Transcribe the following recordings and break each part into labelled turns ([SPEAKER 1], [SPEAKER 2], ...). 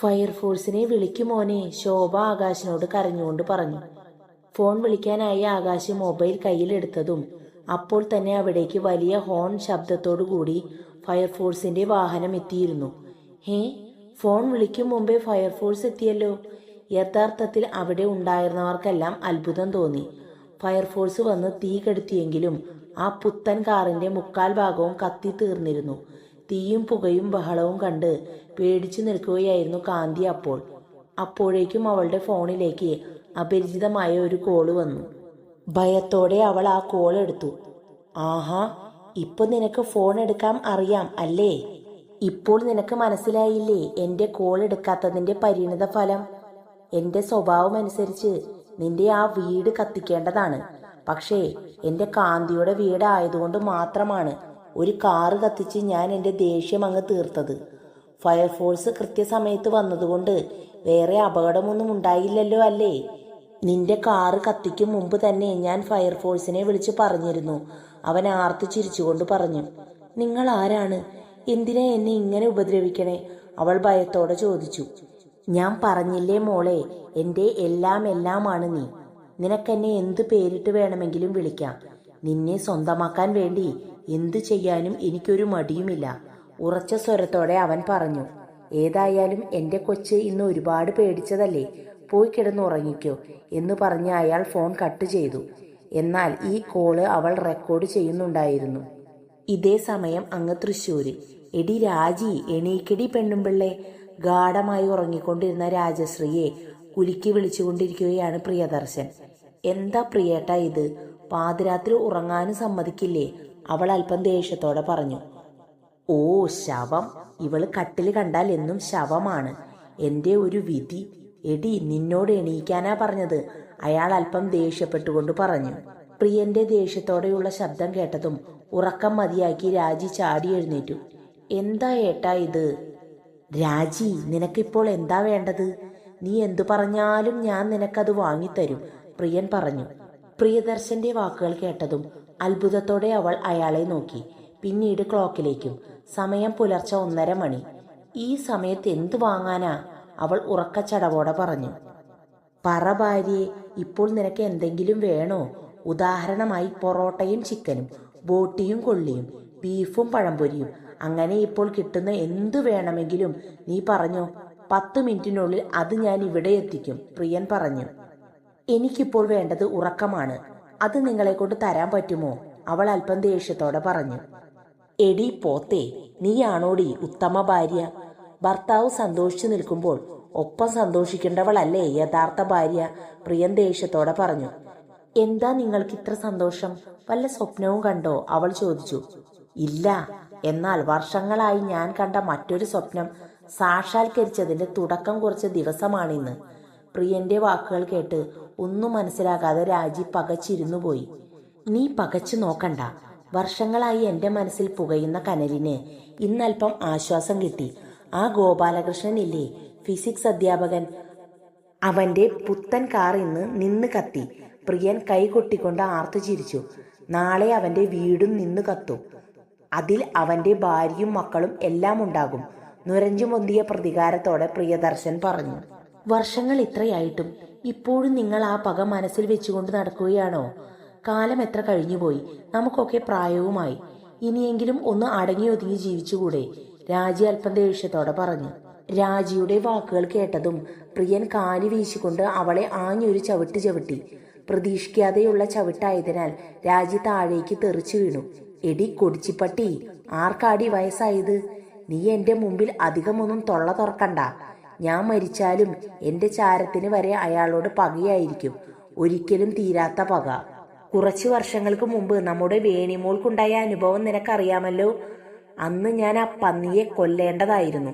[SPEAKER 1] ഫയർഫോഴ്സിനെ വിളിക്കുമോനെ ശോഭ ആകാശിനോട് കരഞ്ഞുകൊണ്ട് പറഞ്ഞു. ഫോൺ വിളിക്കാനായി ആകാശ് മൊബൈൽ കയ്യിലെടുത്തതും അപ്പോൾ തന്നെ അവിടേക്ക് വലിയ ഹോൺ ശബ്ദത്തോടു കൂടി ഫയർഫോഴ്സിന്റെ വാഹനം എത്തിയിരുന്നു. ഹേ ഫോൺ വിളിക്കും മുമ്പേ ഫയർഫോഴ്സ് എത്തിയല്ലോ? യഥാർത്ഥത്തിൽ അവിടെ ഉണ്ടായിരുന്നവർക്കെല്ലാം അത്ഭുതം തോന്നി. ഫയർഫോഴ്സ് വന്ന് തീ കെടുത്തിയെങ്കിലും ആ പുത്തൻ കാറിന്റെ മുക്കാൽ ഭാഗവും കത്തി തീർന്നിരുന്നു. തീയും പുകയും ബഹളവും കണ്ട് പേടിച്ചു നിൽക്കുകയായിരുന്നു കാന്തി അപ്പോൾ. അപ്പോഴേക്കും അവളുടെ ഫോണിലേക്ക് അപരിചിതമായ ഒരു കോൾ വന്നു. ഭയത്തോടെ അവൾ ആ കോൾ എടുത്തു. ആഹാ ഇപ്പൊ നിനക്ക് ഫോൺ എടുക്കാം അറിയാം അല്ലേ? ഇപ്പോൾ നിനക്ക് മനസ്സിലായില്ലേ എന്റെ കോൾ എടുക്കാത്തതിന്റെ പരിണിത ഫലം? എന്റെ സ്വഭാവം അനുസരിച്ച് നിന്റെ ആ വീട് കത്തിക്കേണ്ടതാണ്. പക്ഷേ എന്റെ കാന്തിയുടെ വീടായതുകൊണ്ട് മാത്രമാണ് ഒരു കാറ് കത്തിച്ച് ഞാൻ എന്റെ ദേഷ്യം അങ്ങ് തീർത്തത്. ഫയർഫോഴ്സ് കൃത്യസമയത്ത് വന്നതുകൊണ്ട് വേറെ അപകടമൊന്നും ഉണ്ടായില്ലല്ലോ അല്ലേ? നിന്റെ കാറ് കത്തിക്കും മുമ്പ് തന്നെ ഞാൻ ഫയർഫോഴ്സിനെ വിളിച്ച് പറഞ്ഞിരുന്നു. അവൻ ആർത്തു ചിരിച്ചുകൊണ്ട് പറഞ്ഞു നിങ്ങൾ ആരാണ്? എന്തിനാ എന്നെ ഇങ്ങനെ ഉപദ്രവിക്കണേ? അവൾ ഭയത്തോടെ ചോദിച്ചു ഞാൻ പറഞ്ഞില്ലേ മോളെ എന്റെ എല്ലാം എല്ലാമാണ് നീ. നിനക്കെന്നെ എന്ത് പേരിട്ട് വേണമെങ്കിലും വിളിക്കാം. നിന്നെ സ്വന്തമാക്കാൻ വേണ്ടി എന്തു ചെയ്യാനും എനിക്കൊരു മടിയുമില്ല. ഉറച്ച സ്വരത്തോടെ അവൻ പറഞ്ഞു ഏതായാലും എന്റെ കൊച്ച് ഇന്ന് ഒരുപാട് പേടിച്ചതല്ലേ? പോയി കിടന്നുറങ്ങിക്കോ എന്ന് പറഞ്ഞ് അയാൾ ഫോൺ കട്ട് ചെയ്തു. എന്നാൽ ഈ കോൾ അവൾ റെക്കോർഡ് ചെയ്യുന്നുണ്ടായിരുന്നു. ഇതേ സമയം അങ്ങ് തൃശ്ശൂരിൽ. എടി രാജി എണീക്കിടി പെണ്ണുമ്പിള്ളെ ഗാഢമായി ഉറങ്ങിക്കൊണ്ടിരുന്ന രാജശ്രീയെ കുലുക്കി വിളിച്ചുകൊണ്ടിരിക്കുകയാണ് പ്രിയദർശൻ. എന്താ പ്രിയേട്ട ഇത്? പാതിരാത്രി ഉറങ്ങാനും സമ്മതിക്കില്ലേ? അവൾ അല്പം ദേഷ്യത്തോടെ പറഞ്ഞു ഓ ശവം. ഇവൾ കട്ടിൽ കണ്ടാൽ എന്നും ശവമാണ്. എന്റെ ഒരു വിധി. എടി നിന്നോട് എണീക്കാനാ പറഞ്ഞത്. അയാൾ അല്പം ദേഷ്യപ്പെട്ടുകൊണ്ട് പറഞ്ഞു. പ്രിയന്റെ ദേഷ്യത്തോടെയുള്ള ശബ്ദം കേട്ടതും ഉറക്കം മതിയാക്കി രാജി ചാടി എഴുന്നേറ്റു. എന്താ ഏട്ടാ ഇത്? രാജി നിനക്കിപ്പോൾ എന്താ വേണ്ടത്? നീ എന്തു പറഞ്ഞാലും ഞാൻ നിനക്കത് വാങ്ങിത്തരും പ്രിയൻ പറഞ്ഞു. പ്രിയദർശന്റെ വാക്കുകൾ കേട്ടതും അത്ഭുതത്തോടെ അവൾ അയാളെ നോക്കി. പിന്നീട് ക്ലോക്കിലേക്കും. സമയം പുലർച്ച ഒന്നര മണി. ഈ സമയത്ത് എന്തു വാങ്ങാനാ? അവൾ ഉറക്കച്ചടവോടെ പറഞ്ഞു. പറ ഭാര്യയെ ഇപ്പോൾ നിനക്ക് എന്തെങ്കിലും വേണോ? ഉദാഹരണമായി പൊറോട്ടയും ചിക്കനും ബോട്ടിയും കൊള്ളിയും ബീഫും പഴംപൊരിയും. അങ്ങനെ ഇപ്പോൾ കിട്ടുന്ന എന്തു വേണമെങ്കിലും നീ പറഞ്ഞോ? പത്ത് മിനിറ്റിനുള്ളിൽ അത് ഞാൻ ഇവിടെ എത്തിക്കും പ്രിയൻ പറഞ്ഞു. എനിക്കിപ്പോൾ വേണ്ടത് ഉറക്കമാണ്. അത് നിങ്ങളെ കൊണ്ട് തരാൻ പറ്റുമോ? അവൾ അല്പം ദേഷ്യത്തോടെ പറഞ്ഞു. എടി പോത്തേ നീയാണോടി ഉത്തമ ഭാര്യ? ഭർത്താവ് സന്തോഷിച്ചു നിൽക്കുമ്പോൾ ഒപ്പം സന്തോഷിക്കേണ്ടവളല്ലേ? യഥാർത്ഥ ഭാര്യ പ്രിയൻ ദേഷ്യത്തോടെ പറഞ്ഞു. എന്താ നിങ്ങൾക്ക് ഇത്ര സന്തോഷം? വല്ല സ്വപ്നവും കണ്ടോ? അവൾ ചോദിച്ചു. ഇല്ല എന്നാൽ വർഷങ്ങളായി ഞാൻ കണ്ട മറ്റൊരു സ്വപ്നം സാക്ഷാത്കരിച്ചതിന്റെ തുടക്കം കുറച്ച് ദിവസമാണിന്ന്. പ്രിയന്റെ വാക്കുകൾ കേട്ട് ഒന്നും മനസ്സിലാകാതെ രാജി പകച്ചിരുന്നു പോയി. നീ പകച്ചു നോക്കണ്ട. വർഷങ്ങളായി എന്റെ മനസ്സിൽ പുകയുന്ന കനലിന് ഇന്നൽപ്പം ആശ്വാസം കിട്ടി. ആ ഗോപാലകൃഷ്ണൻ ഇല്ലേ ഫിസിക്സ് അധ്യാപകൻ. അവന്റെ പുത്തൻ കാർ ഇന്ന് നിന്ന് കത്തി. പ്രിയൻ കൈകൊട്ടിക്കൊണ്ട് ആർത്തു ചിരിച്ചു. നാളെ അവന്റെ വീടും നിന്ന് കത്തും. അതിൽ അവന്റെ ഭാര്യയും മക്കളും എല്ലാം ഉണ്ടാകും നുരഞ്ചു പൊന്തിയ പ്രതികാരത്തോടെ പ്രിയദർശൻ പറഞ്ഞു. വർഷങ്ങൾ ഇത്രയായിട്ടും ഇപ്പോഴും നിങ്ങൾ ആ പക മനസ്സിൽ വെച്ചുകൊണ്ട് നടക്കുകയാണോ? കാലം എത്ര കഴിഞ്ഞുപോയി? നമുക്കൊക്കെ പ്രായവുമായി. ഇനിയെങ്കിലും ഒന്ന് അടങ്ങി ഒതുങ്ങി ജീവിച്ചുകൂടെ? രാജി അല്പം ദേഷ്യത്തോടെ പറഞ്ഞു. രാജിയുടെ വാക്കുകൾ കേട്ടതും പ്രിയൻ കാലി വീശിക്കൊണ്ട് അവളെ ആഞ്ഞൊരു ചവിട്ട് ചവിട്ടി. പ്രതീക്ഷിക്കാതെയുള്ള ചവിട്ടായതിനാൽ രാജി താഴേക്ക് തെറിച്ചു വീണു. എടി കൊടിച്ചിപ്പട്ടി ആർക്കാടി വയസ്സായത്? നീ എന്റെ മുമ്പിൽ അധികമൊന്നും തൊള്ള തുറക്കണ്ട. ഞാൻ മരിച്ചാലും എന്റെ ചാരത്തിന് വരെ അയാളോട് പകയായിരിക്കും. ഒരിക്കലും തീരാത്ത പക. കുറച്ചു വർഷങ്ങൾക്ക് മുമ്പ് നമ്മുടെ വേണിമോൾക്കുണ്ടായ അനുഭവം നിനക്കറിയാമല്ലോ? അന്ന് ഞാൻ ആ പന്നിയെ കൊല്ലേണ്ടതായിരുന്നു.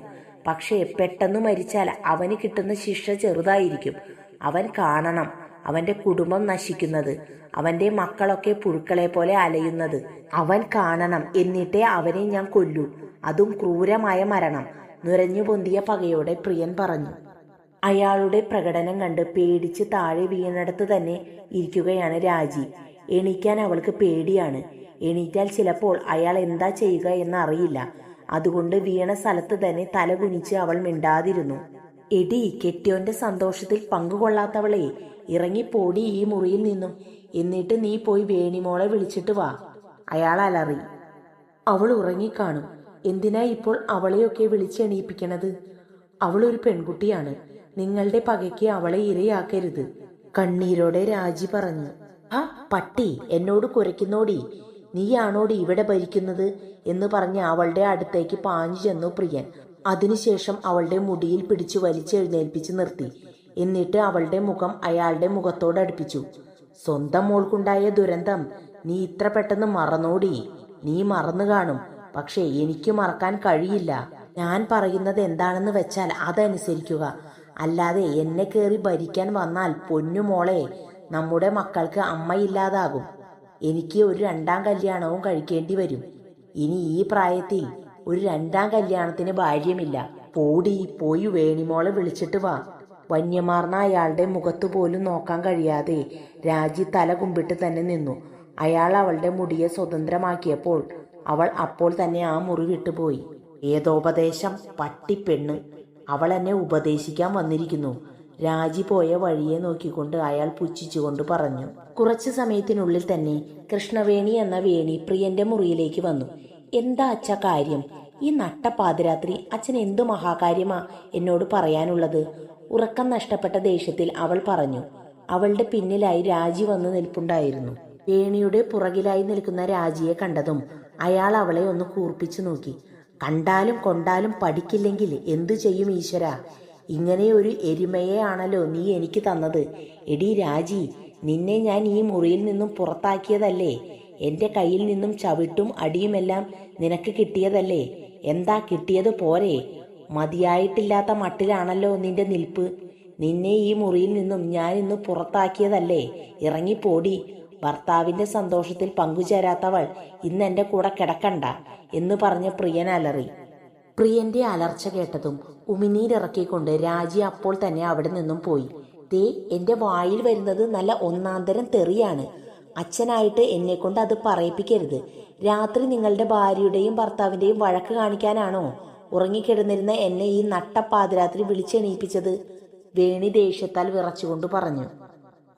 [SPEAKER 1] പക്ഷേ പെട്ടെന്ന് മരിച്ചാൽ അവന് കിട്ടുന്ന ശിക്ഷ ചെറുതായിരിക്കും. അവൻ കാണണം. അവന്റെ കുടുംബം നശിക്കുന്നത്. അവന്റെ മക്കളൊക്കെ പുഴുക്കളെ പോലെ അലയുന്നത്. അവൻ കാണണം എന്നിട്ടേ അവനെ ഞാൻ കൊല്ലൂ. അതും ക്രൂരമായ മരണം. നുരഞ്ഞു പൊന്തിയ പകയോടെ പ്രിയൻ പറഞ്ഞു. അയാളുടെ പ്രകടനം കണ്ട് പേടിച്ച് താഴെ വീണടത്ത് തന്നെ ഇരിക്കുകയാണ് രാജി. എണീക്കാൻ അവൾക്ക് പേടിയാണ്. എണീറ്റാൽ ചിലപ്പോൾ അയാൾ എന്താ ചെയ്യുക എന്നറിയില്ല. അതുകൊണ്ട് വീണ സ്ഥലത്ത് തന്നെ തല കുനിച്ച് അവൾ മിണ്ടാതിരുന്നു. എടി കെട്ടിയോന്റെ സന്തോഷത്തിൽ പങ്കുകൊള്ളാത്തവളെ ഇറങ്ങിപ്പോടി ഈ മുറിയിൽ നിന്നും. എന്നിട്ട് നീ പോയി വേണിമോളെ വിളിച്ചിട്ട് വാ. അയാൾ അലറി. അവൾ ഉറങ്ങിക്കാണും. എന്തിനാ ഇപ്പോൾ അവളെയൊക്കെ വിളിച്ചെണീപ്പിക്കണത്? അവളൊരു പെൺകുട്ടിയാണ്. നിങ്ങളുടെ പകയ്ക്ക് അവളെ ഇരയാക്കരുത്. കണ്ണീരോടെ രാജി പറഞ്ഞു. ആ പട്ടി എന്നോട് കുരയ്ക്കുന്നോടി. നീയാണോടി ഇവിടെ ഭരിക്കുന്നത് എന്ന് പറഞ്ഞ് അവളുടെ അടുത്തേക്ക് പാഞ്ഞു ചെന്നു പ്രിയൻ. അതിനുശേഷം അവളുടെ മുടിയിൽ പിടിച്ചു വലിച്ചെഴുന്നേൽപ്പിച്ച് നിർത്തി. എന്നിട്ട് അവളുടെ മുഖം അയാളുടെ മുഖത്തോട് അടുപ്പിച്ചു. സ്വന്തം മോൾക്കുണ്ടായ ദുരന്തം. നീ ഇത്ര പെട്ടെന്ന് മറന്നോടി. നീ മറന്നു കാണും. പക്ഷേ എനിക്ക് മറക്കാൻ കഴിയില്ല. ഞാൻ പറയുന്നത് എന്താണെന്ന് വെച്ചാൽ അതനുസരിക്കുക. അല്ലാതെ എന്നെ കയറി ഭരിക്കാൻ വന്നാൽ പൊന്നുമോളെ നമ്മുടെ മക്കൾക്ക് അമ്മയില്ലാതാകും. എനിക്ക് ഒരു രണ്ടാം കല്യാണവും കഴിക്കേണ്ടി വരും. ഇനി ഈ പ്രായത്തിൽ ഒരു രണ്ടാം കല്യാണത്തിന് ഭാര്യമില്ല പോടി പോയി വേണിമോളെ വിളിച്ചിട്ട് വാ. വന്യമാർന്ന അയാളുടെ മുഖത്തു പോലും നോക്കാൻ കഴിയാതെ രാജി തല കുമ്പിട്ട് തന്നെ നിന്നു. അയാൾ അവളുടെ മുടിയെ സ്വതന്ത്രമാക്കിയപ്പോൾ അവൾ അപ്പോൾ തന്നെ ആ മുറി വിട്ടുപോയി ഏതോപദേശം പട്ടിപ്പെണ്ണ് അവൾ എന്നെ ഉപദേശിക്കാൻ വന്നിരിക്കുന്നു. രാജി പോയ വഴിയെ നോക്കിക്കൊണ്ട് അയാൾ പുച്ഛിച്ചുകൊണ്ട് പറഞ്ഞു. കുറച്ചു സമയത്തിനുള്ളിൽ തന്നെ കൃഷ്ണവേണി എന്ന വേണി പ്രിയന്റെ മുറിയിലേക്ക് വന്നു. എന്താ അച്ഛ കാര്യം? ഈ നട്ട പാതിരാത്രി അച്ഛൻ എന്തു മഹാകാര്യമാ എന്നോട് പറയാനുള്ളത്? ഉറക്കം നഷ്ടപ്പെട്ട ദേഷ്യത്തിൽ അവൾ പറഞ്ഞു. അവളുടെ പിന്നിലായി രാജി വന്ന് നിൽപ്പുണ്ടായിരുന്നു. വേണിയുടെ പുറകിലായി നിൽക്കുന്ന രാജിയെ കണ്ടതും അയാൾ അവളെ ഒന്ന് കൂർപ്പിച്ചു നോക്കി. കണ്ടാലും കൊണ്ടാലും പഠിക്കില്ലെങ്കിൽ എന്തു ചെയ്യും ഈശ്വര? ഇങ്ങനെ ഒരു എരുമയെ ആണല്ലോ നീ എനിക്ക് തന്നത്. എടി രാജി നിന്നെ ഞാൻ ഈ മുറിയിൽ നിന്നും പുറത്താക്കിയതല്ലേ? എന്റെ കയ്യിൽ നിന്നും ചവിട്ടും അടിയുമെല്ലാം നിനക്ക് കിട്ടിയതല്ലേ? എന്താ കിട്ടിയത് പോരെ? മതിയായിട്ടില്ലാത്ത മട്ടിലാണല്ലോ നിന്റെ നിൽപ്പ്. നിന്നെ ഈ മുറിയിൽ നിന്നും ഞാൻ ഇന്ന് പുറത്താക്കിയതല്ലേ? ഇറങ്ങിപ്പോടി. ഭർത്താവിന്റെ സന്തോഷത്തിൽ പങ്കുചേരാത്തവൾ ഇന്ന് എന്റെ കൂടെ കിടക്കണ്ട എന്ന് പറഞ്ഞ് പ്രിയൻ അലറി. പ്രിയന്റെ അലർച്ച കേട്ടതും ഉമിനീരിറക്കിക്കൊണ്ട് രാജി അപ്പോൾ തന്നെ അവിടെ നിന്നും പോയി. ദേ എന്റെ വായിൽ വരുന്നത് നല്ല ഒന്നാന്തരം തെറിയാണ്. അച്ഛനായിട്ട് എന്നെ കൊണ്ട് അത് പറയിപ്പിക്കരുത്. രാത്രി നിങ്ങളുടെ ഭാര്യയുടെയും ഭർത്താവിന്റെയും വഴക്ക് കാണിക്കാനാണോ ഉറങ്ങിക്കിടന്നിരുന്ന എന്നെ ഈ നട്ടപ്പാതിരാത്രി വിളിച്ചെണീപ്പിച്ചത്? വേണി ദേഷ്യത്താൽ വിറച്ചുകൊണ്ട് പറഞ്ഞു.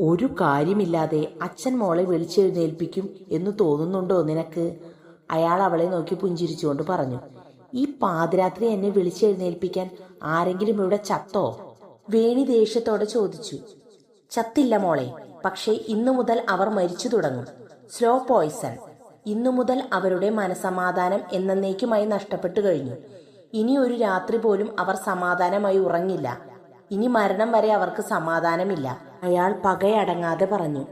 [SPEAKER 1] ഒരു കാര്യമില്ലാതെ അച്ഛൻ മോളെ വിളിച്ചെഴുന്നേൽപ്പിക്കും എന്ന് തോന്നുന്നുണ്ടോ നിനക്ക്? അയാൾ അവളെ നോക്കി പുഞ്ചിരിച്ചുകൊണ്ട് പറഞ്ഞു. ഈ പാതിരാത്രി എന്നെ വിളിച്ചെഴുന്നേൽപ്പിക്കാൻ ആരെങ്കിലും ഇവിടെ ചത്തോ? വേണി ദേഷ്യത്തോടെ ചോദിച്ചു. ചത്തില്ല മോളെ പക്ഷേ ഇന്നു മുതൽ അവർ മരിച്ചു തുടങ്ങും. Slow poison. ഇന്നു മുതൽ അവരുടെ മനസമാധാനം എന്നേക്കുമായി നഷ്ടപ്പെട്ടു കഴിഞ്ഞു. ഇനി ഒരു രാത്രി പോലും അവർ സമാധാനമായി ഉറങ്ങില്ല. ഇനി മരണം വരെ അവർക്ക് സമാധാനമില്ല. അയാൾ പകയടങ്ങാതെ പറഞ്ഞു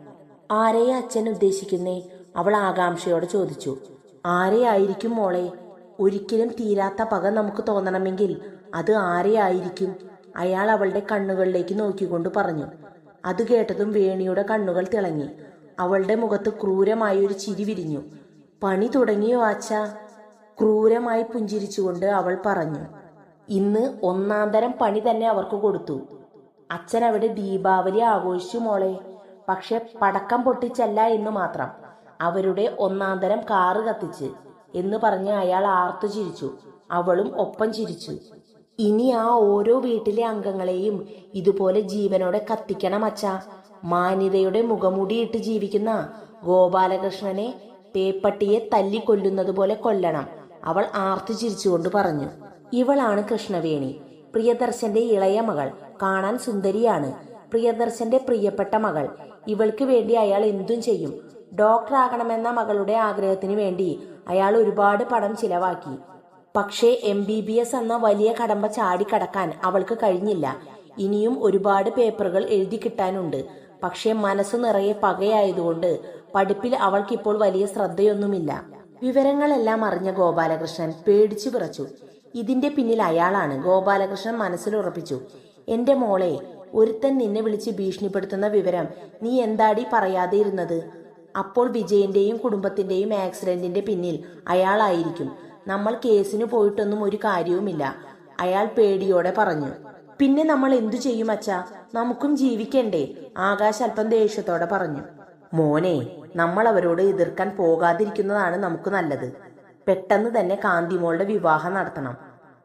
[SPEAKER 1] ആരെയെ അച്ഛൻ ഉദ്ദേശിക്കുന്നേ? അവൾ ആകാംക്ഷയോടെ ചോദിച്ചു ആരെയായിരിക്കും മോളെ? ഒരിക്കലും തീരാത്ത പക നമുക്ക് തോന്നണമെങ്കിൽ അത് ആരെയായിരിക്കും? അയാൾ അവളുടെ കണ്ണുകളിലേക്ക് നോക്കിക്കൊണ്ട് പറഞ്ഞു. അത് കേട്ടതും വേണിയുടെ കണ്ണുകൾ തിളങ്ങി. അവളുടെ മുഖത്ത് ക്രൂരമായ ഒരു ചിരി വിരിഞ്ഞു. പണി തുടങ്ങിയോ ആച്ച ക്രൂരമായി പുഞ്ചിരിച്ചുകൊണ്ട് അവൾ പറഞ്ഞു ഇന്ന് ഒന്നാം തരം പണി തന്നെ അവർക്ക് കൊടുത്തു. അച്ഛൻ അവിടെ ദീപാവലി ആഘോഷിച്ചു മോളെ. പക്ഷെ പടക്കം പൊട്ടിച്ചല്ല എന്ന് മാത്രം. അവരുടെ ഒന്നാം തരം കാറ് കത്തിച്ച് എന്ന് പറഞ്ഞ് അയാൾ ആർത്തു ചിരിച്ചു. അവളും ഒപ്പം ചിരിച്ചു. ഇനി ആ ഓരോ വീട്ടിലെ അംഗങ്ങളെയും ഇതുപോലെ ജീവനോടെ കത്തിക്കണം അച്ഛാ. മാന്യതയുടെ മുഖമുടിയിട്ട് ജീവിക്കുന്ന ഗോപാലകൃഷ്ണനെ പേപ്പട്ടിയെ തല്ലിക്കൊല്ലുന്നത് പോലെ കൊല്ലണം. അവൾ ആർത്തു ചിരിച്ചുകൊണ്ട് പറഞ്ഞു. ഇവളാണ് കൃഷ്ണവേണി. പ്രിയദർശന്റെ ഇളയ മകൾ. കാണാൻ സുന്ദരിയാണ്. പ്രിയദർശന്റെ പ്രിയപ്പെട്ട മകൾ. ഇവൾക്ക് വേണ്ടി അയാൾ എന്തും ചെയ്യും. ഡോക്ടർ ആകണമെന്ന മകളുടെ ആഗ്രഹത്തിന് വേണ്ടി അയാൾ ഒരുപാട് പണം ചിലവാക്കി. പക്ഷേ എം ബി ബി എസ് എന്ന വലിയ കടമ്പ ചാടിക്കടക്കാൻ അവൾക്ക് കഴിഞ്ഞില്ല. ഇനിയും ഒരുപാട് പേപ്പറുകൾ എഴുതി കിട്ടാനുണ്ട്. പക്ഷേ മനസ്സ് നിറയെ പകയായതുകൊണ്ട് പഠിപ്പിൽ അവൾക്കിപ്പോൾ വലിയ ശ്രദ്ധയൊന്നുമില്ല. വിവരങ്ങളെല്ലാം അറിഞ്ഞ ഗോപാലകൃഷ്ണൻ പേടിച്ചു വിറച്ചു. ഇതിന്റെ പിന്നിൽ അയാളാണ് ഗോപാലകൃഷ്ണൻ മനസ്സിൽ ഉറപ്പിച്ചു. എന്റെ മോളെ ഒരുത്തൻ നിന്നെ വിളിച്ച് ഭീഷണിപ്പെടുത്തുന്ന വിവരം നീ എന്താടി പറയാതെ ഇരുന്നത്? അപ്പോൾ വിജയന്റെയും കുടുംബത്തിന്റെയും ആക്സിഡന്റിന്റെ പിന്നിൽ അയാളായിരിക്കും. നമ്മൾ കേസിന് പോയിട്ടൊന്നും ഒരു കാര്യവുമില്ല അയാൾ പേടിയോടെ പറഞ്ഞു. പിന്നെ നമ്മൾ എന്തു ചെയ്യും അച്ഛാ? നമുക്കും ജീവിക്കണ്ടേ ആകാശ് അല്പം ദേഷ്യത്തോടെ പറഞ്ഞു. മോനെ നമ്മൾ അവരോട് എതിർക്കാൻ പോകാതിരിക്കുന്നതാണ് നമുക്ക് നല്ലത്. പെട്ടെന്ന് തന്നെ കാന്തിമോളുടെ വിവാഹം നടത്തണം.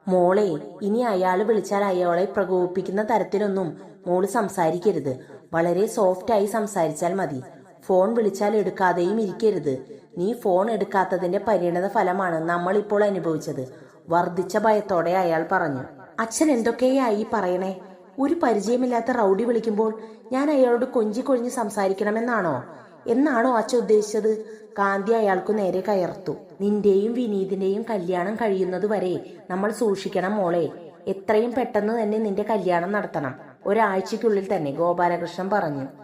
[SPEAKER 1] മോളെ ഇനി അയാൾ വിളിച്ചാൽ അയാളെ പ്രകോപിപ്പിക്കുന്ന തരത്തിലൊന്നും മോൾ സംസാരിക്കരുത്. വളരെ സോഫ്റ്റായി സംസാരിച്ചാൽ മതി. ഫോൺ വിളിച്ചാൽ എടുക്കാതെയും ഇരിക്കരുത്. നീ ഫോൺ എടുക്കാത്തതിന്റെ പരിണത ഫലമാണ് നമ്മൾ ഇപ്പോൾ അനുഭവിച്ചത്. വർദ്ധിച്ച ഭയത്തോടെ അയാൾ പറഞ്ഞു. അച്ഛൻ എന്തൊക്കെയായി പറയണേ? ഒരു പരിചയമില്ലാത്ത റൗഡി വിളിക്കുമ്പോൾ ഞാൻ അയാളോട് കൊഞ്ചി കൊഴിഞ്ഞ് സംസാരിക്കണമെന്നാണോ? എന്നാണോ അച്ഛ ഉദ്ദേശിച്ചത്? കാന്തി അയാൾക്കു നേരെ കയർത്തു. നിന്റെയും വിനീതിന്റെയും കല്യാണം കഴിയുന്നത് വരെ നമ്മൾ സൂക്ഷിക്കണം മോളെ. എത്രയും പെട്ടെന്ന് തന്നെ നിന്റെ കല്യാണം നടത്തണം. ഒരാഴ്ചയ്ക്കുള്ളിൽ തന്നെ ഗോപാലകൃഷ്ണൻ പറഞ്ഞു.